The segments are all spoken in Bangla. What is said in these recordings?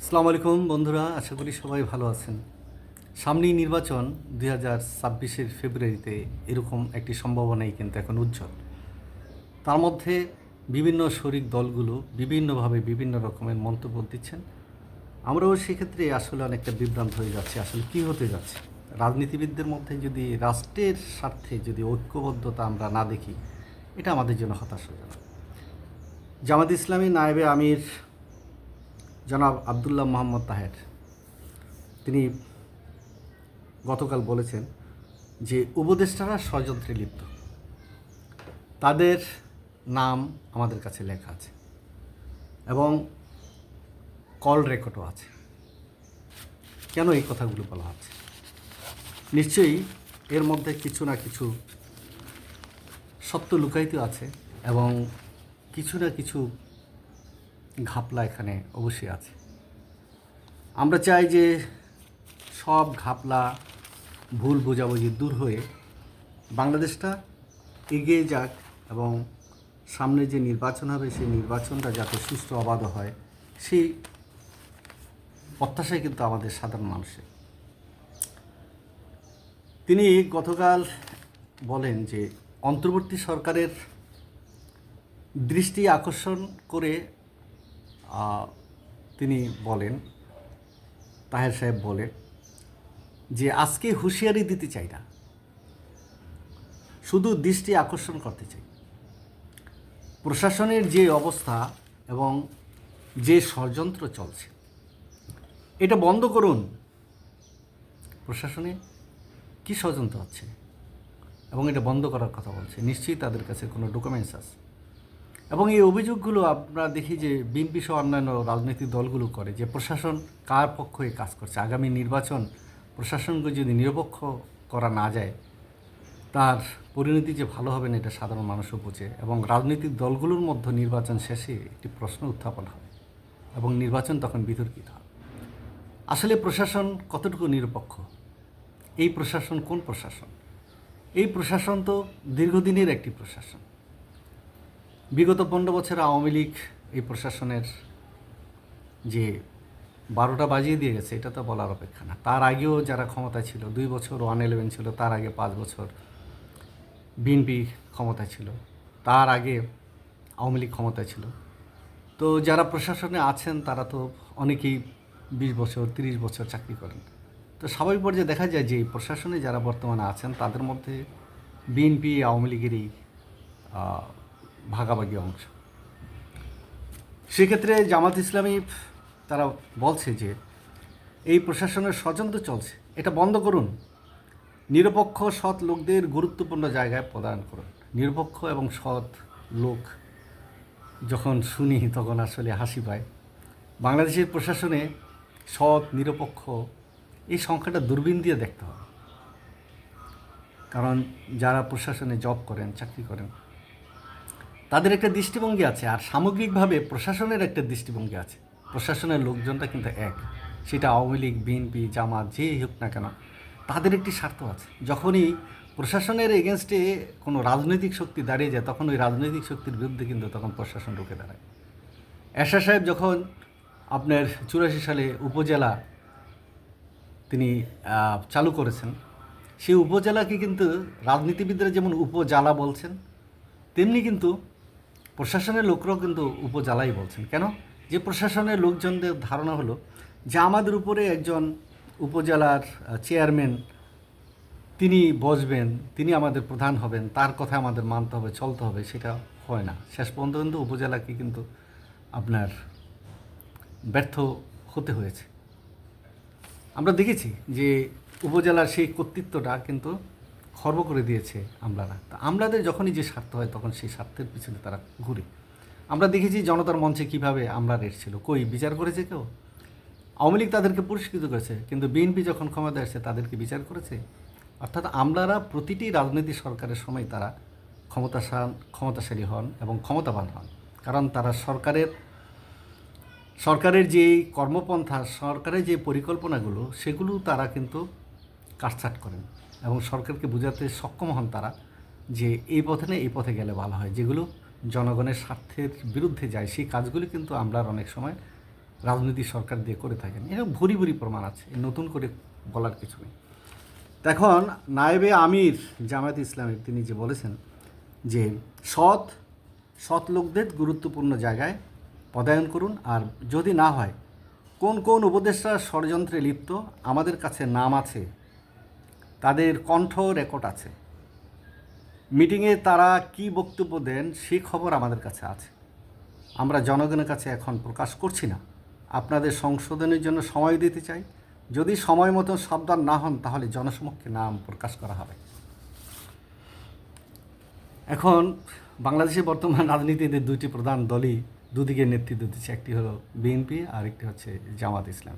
আসসালামু আলাইকুম বন্ধুরা, আশা করি সবাই ভালো আছেন। সামনেই নির্বাচন দুই হাজার ছাব্বিশের ফেব্রুয়ারিতে এরকম একটি সম্ভাবনাই কিন্তু এখন উজ্জ্বল। তার মধ্যে বিভিন্ন শরিক দলগুলো বিভিন্নভাবে বিভিন্ন রকমের মন্তব্য দিচ্ছেন। আমরাও সেক্ষেত্রে আসলে অনেকটা বিভ্রান্ত হয়ে যাচ্ছে, আসলে কী হতে যাচ্ছে? রাজনীতিবিদদের মধ্যে যদি রাষ্ট্রের স্বার্থে যদি ঐক্যবদ্ধতা আমরা না দেখি, এটা আমাদের জন্য হতাশাজনক। জামাত ইসলামী নায়েবে আমির জনাব আবদুল্লাহ মোহাম্মদ তাহের। তিনি গতকাল বলেছেন যে উপদেষ্টারা ষড়যন্ত্রে লিপ্ত। তাদের নাম আমাদের কাছে লেখা আছে এবং কল রেকর্ডও আছে। কেন এই কথাগুলো বলা হচ্ছে? নিশ্চয়ই এর মধ্যে কিছু না কিছু সত্য লুকায়িত আছে এবং কিছু না কিছু ঘাপলা এখানে অবশ্যই আছে। আমরা চাই যে সব ঘাপলা, ভুল বোঝাবুঝি দূর হয়ে বাংলাদেশটা এগিয়ে যাক এবং সামনে যে নির্বাচন হবে, সেই নির্বাচনটা যাতে সুস্থ অবাধ হয়, সেই প্রত্যাশাই কিন্তু আমাদের সাধারণ মানুষের। তিনি গতকাল বলেন যে, অন্তর্বর্তী সরকারের দৃষ্টি আকর্ষণ করে তিনি বলেন, তাহের সাহেব বলেন যে, আজকে হুঁশিয়ারি দিতে চাই না। শুধু দৃষ্টি আকর্ষণ করতে চাই। প্রশাসনের যে অবস্থা এবং যে ষড়যন্ত্র চলছে, এটা বন্ধ করুন। প্রশাসনে কী ষড়যন্ত্র হচ্ছে? এবং এটা বন্ধ করার কথা বলছে। নিশ্চয়ই তাদের কাছে কোনো ডকুমেন্টস আছে। এবং এই অভিযোগগুলো আমরা দেখি যে বিএনপি সহ অন্যান্য রাজনৈতিক দলগুলো করে যে প্রশাসন কার পক্ষ হয়ে কাজ করছে। আগামী নির্বাচন প্রশাসনকে যদি নিরপেক্ষ করা না যায়, তার পরিণতি যে ভালো হবে না, এটা সাধারণ মানুষও বোঝে এবং রাজনৈতিক দলগুলোর মধ্যে নির্বাচন শেষে একটি প্রশ্ন উত্থাপন হয় এবং নির্বাচন তখন বিতর্কিত হয়। আসলে প্রশাসন কতটুকু নিরপেক্ষ? এই প্রশাসন কোন প্রশাসন? এই প্রশাসন তো দীর্ঘদিনের একটি প্রশাসন। বিগত পনেরো বছর আওয়ামী লীগ এই প্রশাসনের যে বারোটা বাজিয়ে দিয়ে গেছে এটা তো বলার অপেক্ষা না। তার আগেও যারা ক্ষমতা ছিল দুই বছর ওয়ান ইলেভেন ছিল তার আগে পাঁচ বছর বিএনপি ক্ষমতা ছিল তার আগে আওয়ামী লীগ ক্ষমতা ছিল। তো যারা প্রশাসনে আছেন তারা তো অনেকেই বিশ বছর তিরিশ বছর চাকরি করেন। তো স্বাভাবিক পর্যায়ে দেখা যায় যে এই প্রশাসনে যারা বর্তমানে আছেন তাদের মধ্যে বিএনপি আওয়ামী লীগেরই আহ, ভাগাভাগি অংশ। সেক্ষেত্রে জামাত ইসলামী, তারা বলছে যে, এই প্রশাসনের ষড়যন্ত্র চলছে। এটা বন্ধ করুন। নিরপেক্ষ সৎ লোকদের গুরুত্বপূর্ণ জায়গায় প্রদান করুন। নিরপেক্ষ এবং সৎ লোক যখন শুনি, তখন আসলে হাসি পায়। বাংলাদেশের প্রশাসনে সৎ, নিরপেক্ষ, এই সংখ্যাটা দূরবীন দিয়ে দেখতে হবে। কারণ যারা প্রশাসনে জব করেন, চাকরি করেন তাদের একটা দৃষ্টিভঙ্গি আছে আর সামগ্রিকভাবে প্রশাসনের একটা দৃষ্টিভঙ্গি আছে। প্রশাসনের লোকজনটা কিন্তু এক। সেটা আওয়ামী লীগ, বিএনপি, জামাত, যেই হোক না কেন, তাদের একটি স্বার্থ আছে। যখনই প্রশাসনের এগেনস্টে কোনো রাজনৈতিক শক্তি দাঁড়িয়ে যায়, তখন ওই রাজনৈতিক শক্তির বিরুদ্ধে কিন্তু তখন প্রশাসন রুখে দাঁড়ায়। এরশাদ সাহেব যখন আপনার চুরাশি সালে উপজেলা তিনি চালু করেছেন, সেই উপজেলাকে কিন্তু রাজনীতিবিদরা যেমন উপজেলা বলছেন, তেমনি কিন্তু প্রশাসনের লোকরাও কিন্তু উপজেলাই বলছেন। কেন? যে প্রশাসনের লোকজনদের ধারণা হলো যে আমাদের উপরে একজন উপজেলার চেয়ারম্যান তিনি বসবেন, তিনি আমাদের প্রধান হবেন, তার কথা আমাদের মানতে হবে, চলতে হবে, সেটা হয় না। শেষ পর্যন্ত কিন্তু উপজেলাকে কিন্তু আপনার ব্যর্থ হতে হয়েছে। আমরা দেখেছি যে উপজেলার সেই কর্তৃত্বটা কিন্তু খর্ব করে দিয়েছে আমলারা। তা আমলাদের যখনই যে স্বার্থ হয়, তখন সেই স্বার্থের পিছনে তারা ঘুরে। আমরা দেখেছি জনতার মঞ্চে কীভাবে আমলার এসেছিল কই, বিচার করেছে কেউ? আওয়ামী লীগ তাদেরকে পুরস্কৃত করেছে, কিন্তু বিএনপি যখন ক্ষমতায় এসেছে তাদেরকে বিচার করেছে? অর্থাৎ আমলারা প্রতিটি রাজনৈতিক সরকারের সময় তারা ক্ষমতাশান ক্ষমতাশালী হন এবং ক্ষমতাবান হন। কারণ তারা সরকারের সরকারের যে কর্মপন্থা, সরকারের যে পরিকল্পনাগুলো, সেগুলো তারা কিন্তু কাটছাট করেন এবং সরকারকে বোঝাতে সক্ষম হন তারা যে এই পথে না এই পথে গেলে ভালো হয়। যেগুলো জনগণের স্বার্থের বিরুদ্ধে যায়, সেই কাজগুলি কিন্তু আমরা অনেক সময় রাজনীতি সরকার দিয়ে করে থাকেন। এরকম ভুরি ভুরি প্রমাণ আছে নতুন করে বলার কিছু নেই। এখন নায়েবে আমির জামায়াত ইসলামের তিনি যে বলেছেন যে সৎ সৎ লোকদের গুরুত্বপূর্ণ জায়গায় পদায়ন করুন আর যদি না হয়, কোন কোন উপদেষ্টা ষড়যন্ত্রে লিপ্ত, আমাদের কাছে নাম আছে তাদের কণ্ঠ রেকর্ড আছে। মিটিংয়ে তারা কি বক্তব্য দেন সেই খবর আমাদের কাছে আছে। আমরা জনগণের কাছে এখন প্রকাশ করছি না। আপনাদের সংশোধনের জন্য সময় দিতে চাই। যদি সময় মতো সাবধান না হন, তাহলে জনসমক্ষে নাম প্রকাশ করা হবে। এখন বাংলাদেশে বর্তমান রাজনীতিতে দুইটি প্রধান দলই দুদিকে নেতৃত্ব দিচ্ছে। একটি হলো বিএনপি আর একটি হচ্ছে জামাত ইসলাম।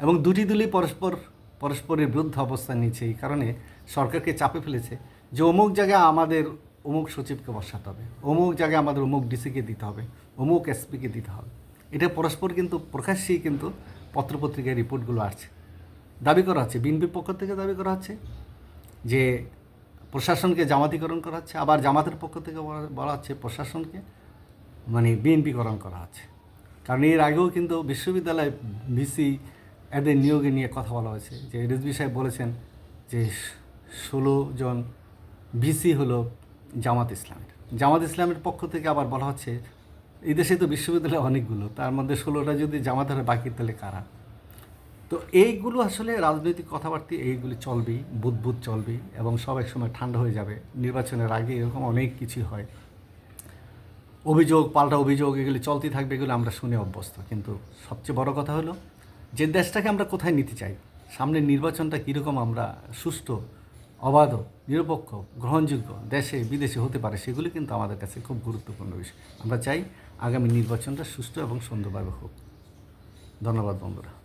এবং দুটি দলই পরস্পর পরস্পরের বিরুদ্ধে অবস্থান নিচ্ছে এই কারণে সরকারকে চাপে ফেলেছে যে অমুক জায়গায় আমাদের অমুক সচিবকে বসাতে হবে, অমুক জায়গায় আমাদের অমুক ডিসিকে দিতে হবে, অমুক এসপিকে দিতে হবে। এটা পরস্পর কিন্তু প্রকাশ্যেই কিন্তু পত্রপত্রিকায় রিপোর্টগুলো আসছে। দাবি করা হচ্ছে, বিএনপির পক্ষ থেকে দাবি করা হচ্ছে যে প্রশাসনকে জামাতিকরণ করা হচ্ছে, আবার জামাতের পক্ষ থেকে বলা- বলা হচ্ছে প্রশাসনকে মানে বিএনপিকরণ করা হচ্ছে। কারণ এর আগেও কিন্তু বিশ্ববিদ্যালয় ভিসি এদের নিয়োগে নিয়ে কথা বলা হয়েছে। যে রিজভি সাহেব বলেছেন যে ষোলো জন ভিসি হলো জামাত ইসলামের। জামাত ইসলামের পক্ষ থেকে আবার বলা হচ্ছে, এই দেশে তো বিশ্ববিদ্যালয় অনেকগুলো, তার মধ্যে ষোলোটা যদি জামাত হয়, বাকি তাহলে কারা? তো এইগুলো আসলে রাজনৈতিক কথাবার্তা, এইগুলি চলবেই, বুদবুদ চলবেই এবং সব এক সময় ঠান্ডা হয়ে যাবে। নির্বাচনের আগে এরকম অনেক কিছুই হয়। অভিযোগ, পাল্টা অভিযোগ, এগুলি চলতেই থাকবে, এগুলো আমরা শুনে অভ্যস্ত। কিন্তু সবচেয়ে বড় কথা হলো যে দেশটাকে আমরা কোথায় নিতে চাই? সামনের নির্বাচনটা কীরকম আমরা সুস্থ, অবাধ, নিরপেক্ষ, গ্রহণযোগ্য দেশে, বিদেশে হতে পারে সেগুলি কিন্তু আমাদের কাছে খুব গুরুত্বপূর্ণ বিষয়। আমরা চাই আগামী নির্বাচনটা সুস্থ এবং সুন্দরভাবে হোক। ধন্যবাদ বন্ধুরা।